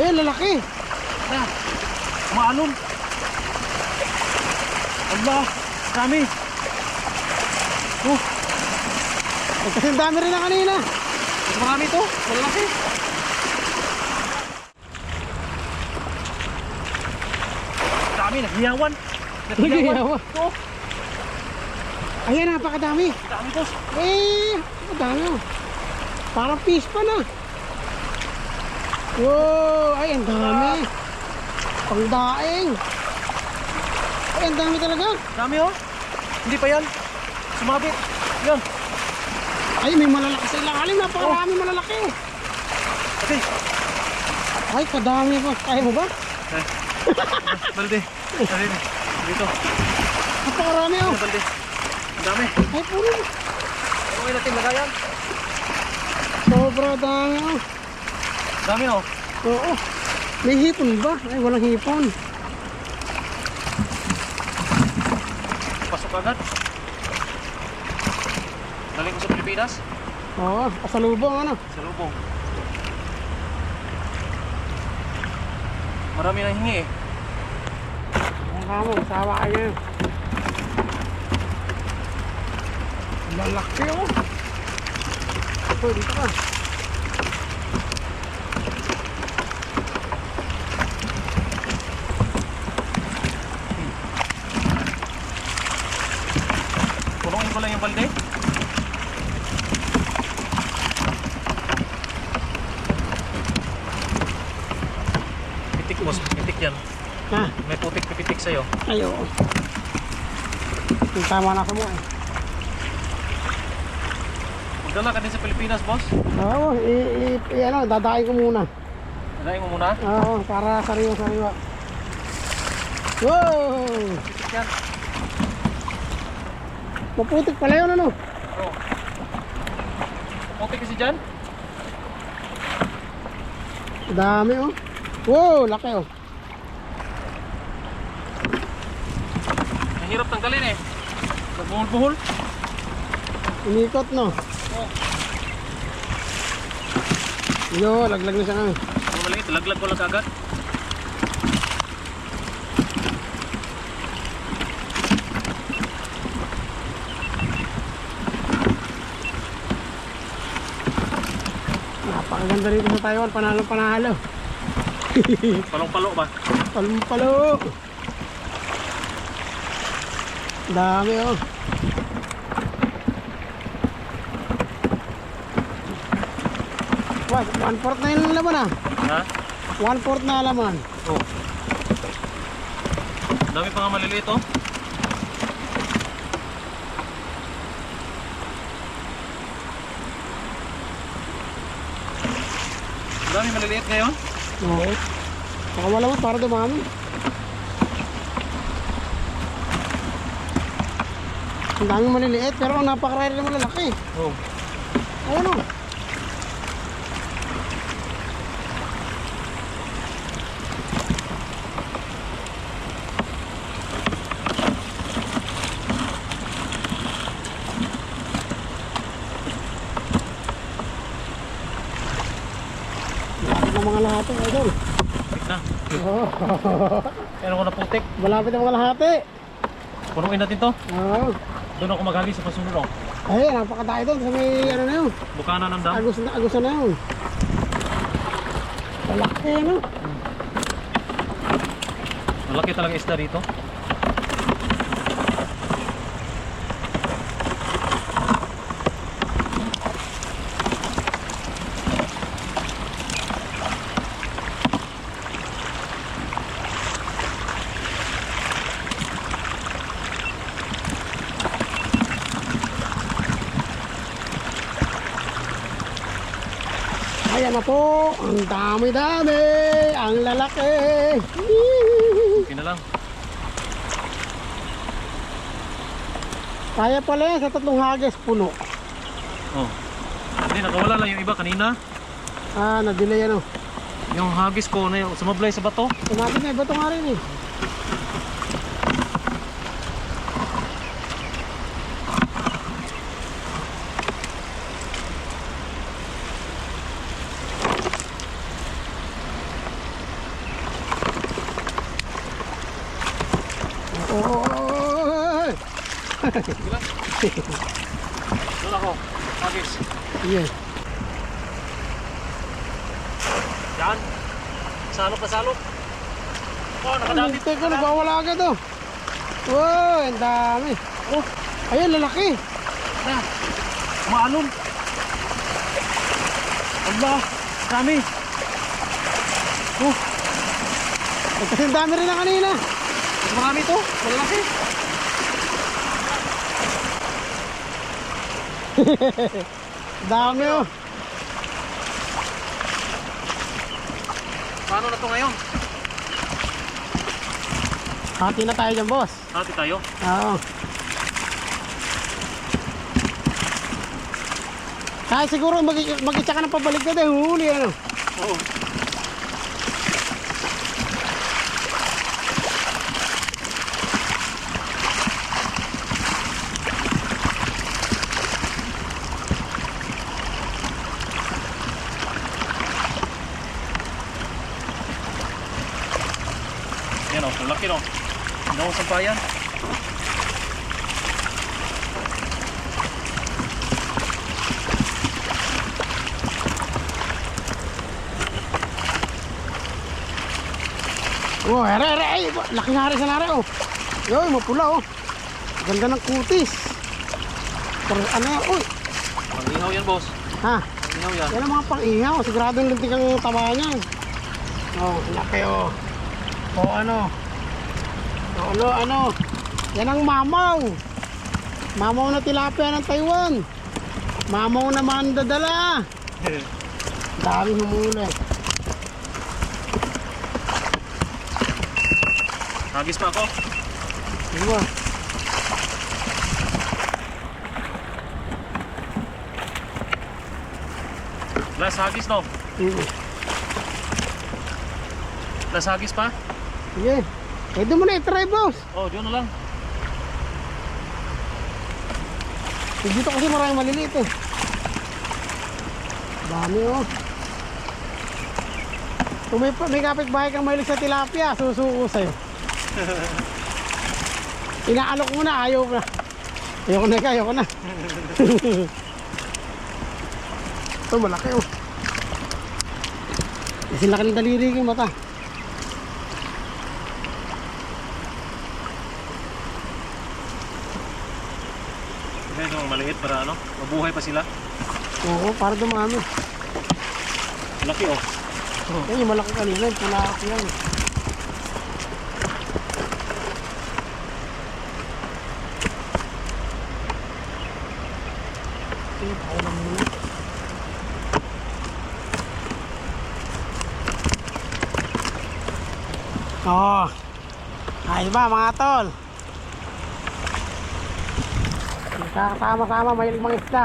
Ayun, lalaki. Na. Umaalon. Allah. Dami. Oh, ang dami rin na kanina. mas marami to. Malalaki. Dami, naghiyawan. Naghiyawan. Ito. Ayan, napakadami. Dami to. Eh, ang dami oh. Parang fish pa na. Wow, ay, ang dami. Pangdaing. Ay, ang dami talaga. Dami oh. Hindi pa yan. Sumabit. Yan. Ay, may malalaki sa ilalim. Napakarami malalaki. Okay. Ay, kadami pa. Kaya mo ba? Balde. Balde. Dito. Napakarami oh. Balde. Ang dami. Ay, puro. Okay natin lagayan. Sobra dami oh. Dami oh. Oo. May hipon ba? Ay, walang hipon. Pasok agad. Galing ko sa Pilipinas. Oo, pasalubong ano. Sa lubong. Marami na hingi eh. Ang kamo, sawa kayo. Lalaki oh. Ito, dito ka. Punuin ko lang yung balde. Pitik boss, pitik yan. Ha? May putik pipitik sa'yo. Ay, oo. Yung tama na sa mo eh. Magdala ka din sa Pilipinas boss. Oo, i, i, i, ano, dadain ko muna. Dalayin mo muna. Oo, para sariwa-sariwa. Wow! Pitik yan. Maputik pala yun ano. Oh. Putik kasi dyan. Dami oh. Wow, laki oh. Mahirap tanggalin eh. Buhol-buhol. Inikot no. Oh. Yo, laglag na siya kami. Ang maliit, laglag ko lang agad. Napakaganda rito sa Taiwan, panalo panalo. Palong-palo ba? Palumpalo. Dami oh. What? One fourth na yung laman ah. Ha? One fourth na laman. Oh. Dami pa nga maliliit oh. Dami maliliit ngayon. Oo. Saka wala mo para dumami. Ang dami maliliit pero ang napakarami na malalaki. Oh. Ayan o. Malapit na mga lahati, idol. Wait na. Oo. Meron ko na putik. Malapit na mga lahati. Punuin natin to. Oo. Doon ako maghagi sa pasunod oh. Ayun, napakadami doon sa may ano na yun. Bukana ng dam. Agos na, agos na yun. Malaki ano? Malaki talaga isda dito. Ayan na po, ang dami-dami, ang lalaki. Okay na lang. Kaya pala yan sa tatlong hagis puno. Oh. Hindi, nakawala lang yung iba kanina. Ah, na-delay ano. Yung hagis ko na yung sumablay sa bato. Tumating na, bato nga rin eh. Oh, Doon ako. Hagis. yeah. Yan. Salok na salok. Oh, nakadami. Hintay ko, nagwawala agad oh. Wow, ang dami. Oh, Ayun, lalaki. na. Maalon. Allah. Dami. Oh. Kasi ang dami rin na kanina. Marami to. Malalaki. Dami oh. Paano na to ngayon? Hati na tayo dyan, boss. Hati tayo. Oo. Kaya siguro mag mag-itsa ka ng pabalik ka din, huli ano. Oo. Laki no. Hindi ako sampayan. Oh, ere, ere, ay, laki nga rin sa nare, oh. Yoy, mapula, oh. Ganda ng kutis. Pero ano yan, uy. Mag-ihaw yan, boss. Ha, Mag-ihaw yan. yan ang mga pang-ihaw. Siguradong lintik ang taba niyan. Oh, laki, oh. Oh, ano. Ano, ano. Yan ang mamaw. Mamaw na tilapia ng Taiwan. Mamaw naman dadala. Dami humuli. Hagis pa ako. Diba? Last hagis no. Mm. Last hagis pa. Sige. Pwede mo na i-try, boss. Oh, diyan na lang. Dito kasi maraming maliliit eh. Dami oh. Kung may, may kapitbahay kang mahilig sa tilapia, susuko sa'yo. Inaalok mo na, ayaw na. Ayoko na, ayoko na. Ito, malaki oh. Kasi laki ng daliri yung mata. Kasi ito maliit para ano, mabuhay pa sila. Oo, para dumami. Laki oh. Ayun, yung malaki kanina, yung tilapia yan. Eh, tayo lang muna. Oh. Ayos ba mga tol? Kakasama-sama, mahilig mga isda.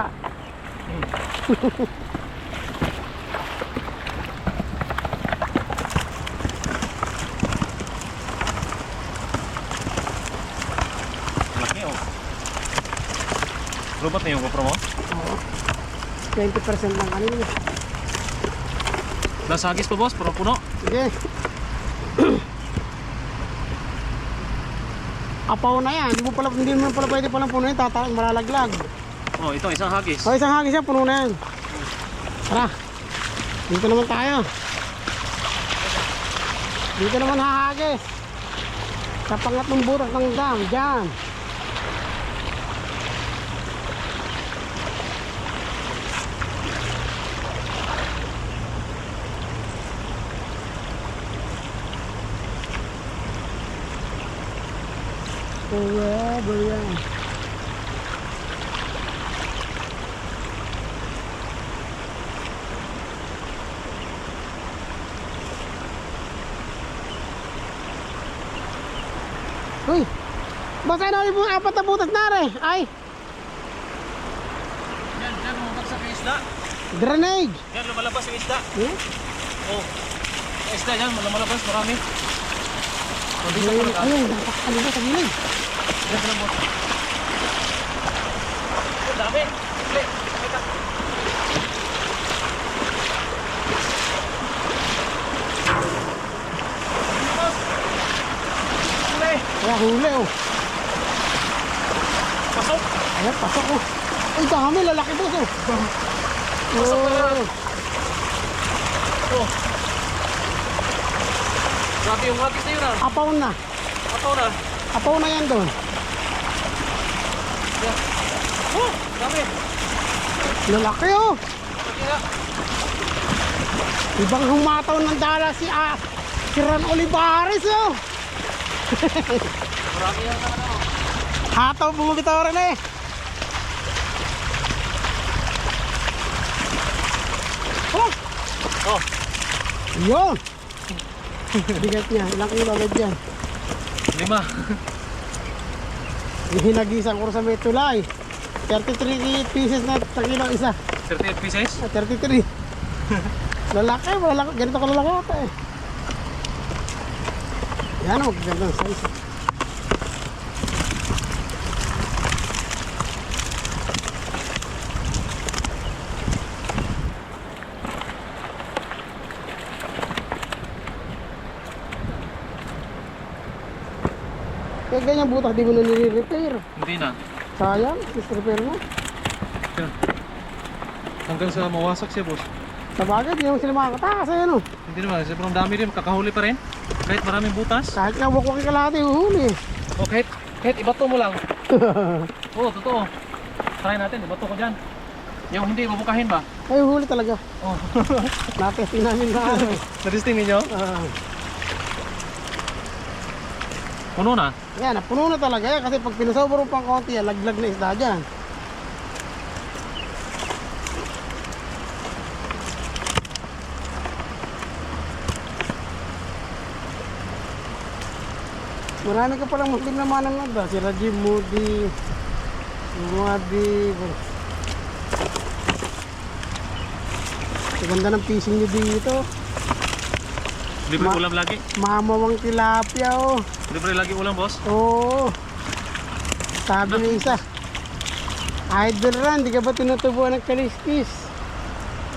Laki oh. Robot na yung GoPro mo? Oo. 20% lang kanina. Last hagis pa boss, puro puno. Sige. Apaw na yan. Hindi mo pala, hindi mo pala pwede palang puno yan. Tata, malalaglag. Oh, ito isang hagis. O, isang hagis yan. Puno na yan. Tara. Dito naman tayo. Dito naman hahagis. Sa pangatlong burak ng dam. Diyan. Forever yan. Uy! Baka na yung apat na butas na rin. Ay! Yan, yan lumabas sa isda. Grenade! Yan, lumalabas yung isda. Hmm? Oh. Yung isda yan, lumalabas, marami. Ayun, pala. ayun, dapat Yan lang boss. Ang dami. Huli oh. Pasok! Ayan, pasok oh. Uy, dami, lalaki boss oh. Pasok na. Oh, Oh. Grabe yung hagis na yun ah. apaw na. Apaw na. Apaw na yan doon. Oh! Grabe! Lalaki oh. Ibang humataw ng dala si ah, si Olivares oh. Marami yan na ano. Hataw bumibitaw rin eh. Oh, Oh! yun. Bigat niya. Ilang kilo agad yan. Lima. Hinagisan ko sa may tulay. 33 pieces na kilo isa. 38 pieces. Ah, 33. lalaki, lalaki. Ganito ka lalaki ata eh. Yan o, gandang size. Kaya ganyan butas di mo na nire-repair. Hindi na. Sayang, is-repair mo. Yan. Hanggang sa mawasak siya, boss. Sa bagay, di naman sila makakatakas eh, ano? Hindi naman. Sobrang dami rin. Kakahuli pa rin. Kahit maraming butas. Kahit nga wakwak ka lahat, uhuli. O kahit, kahit ibato mo lang. Oo, totoo. Try natin. Ibato ko dyan. Yung hindi, bubukahin ba? Ay, uhuli talaga. Oh. Natesting namin na ano eh. Nadisting ninyo? Puno na. yan, napuno na talaga yan kasi pag pinasobro pang konti yan, laglag na isda dyan. Marami ka palang Muslim na manang nagda. Si Rajim Moody, Muadi. Ang ganda ng fishing nyo dito. Libre Ma- ulam lagi. Mamawang tilapia oh. Libre lagi ulam, boss. Oo. Sabi ni isa. Idol ran, di ka ba tinutubuan ng kaliskis?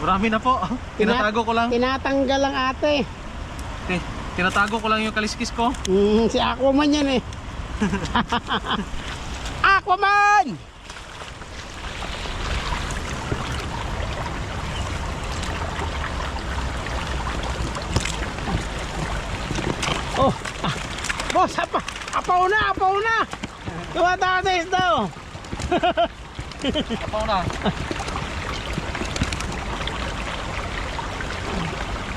Marami na po. Tinatago ko lang. Tinatanggal lang ate. Eh, tinatago ko lang yung kaliskis ko. Mm, si Aquaman yan eh. Aquaman! Oh, ah, boss, apa, apaw na, apaw na! Tumatakas sa isda oh. Apaw na.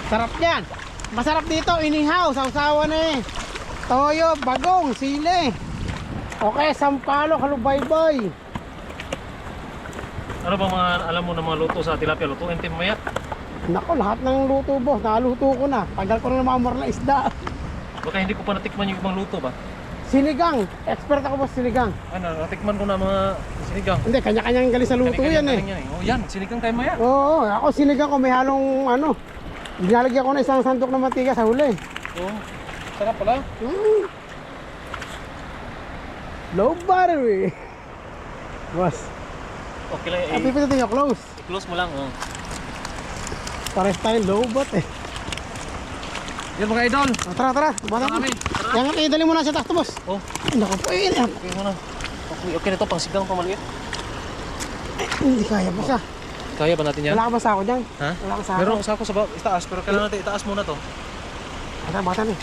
Sarap yan. Masarap dito, inihaw, sausawan eh. Toyo, bagong, sili. Okay, sampalo, halubaybay. Ano bang mga alam mo na mga luto sa tilapia? Lutuin tim maya. Nako, lahat ng luto boss, naluto ko na. Tagal ko na namamar na isda. Baka hindi ko pa natikman yung ibang luto ba? Sinigang, expert ako boss sinigang. Ano, natikman ko na mga sinigang. Hindi, kanya-kanyang galing sa luto yan eh. Kanya-kanya Oh, yan, sinigang tayo maya. Oo, ako sinigang ko may halong ano. Dinalagyan ko na isang sandok na mantika sa huli. Oh, sarap pala. Mm. Low battery. Boss, Okay lang, eh. eh, pipitin nyo close. i-close mo lang. Oh. Pares tayo low bat eh. Yan mga idol. O, tara, tara. Marami. Tara. Yan nga, idali mo na sa takto, boss. Oh, Ay, Naku po, eh, eh, okay mo na. Okay, okay na to, pang sigang pa maliit. Hindi kaya, boss ah. Kaya ba natin yan? Wala ka ba sako dyan? Ha? Wala ka sako. Meron ako sa baba, itaas, pero kailangan natin itaas muna to. Bata, bata na eh.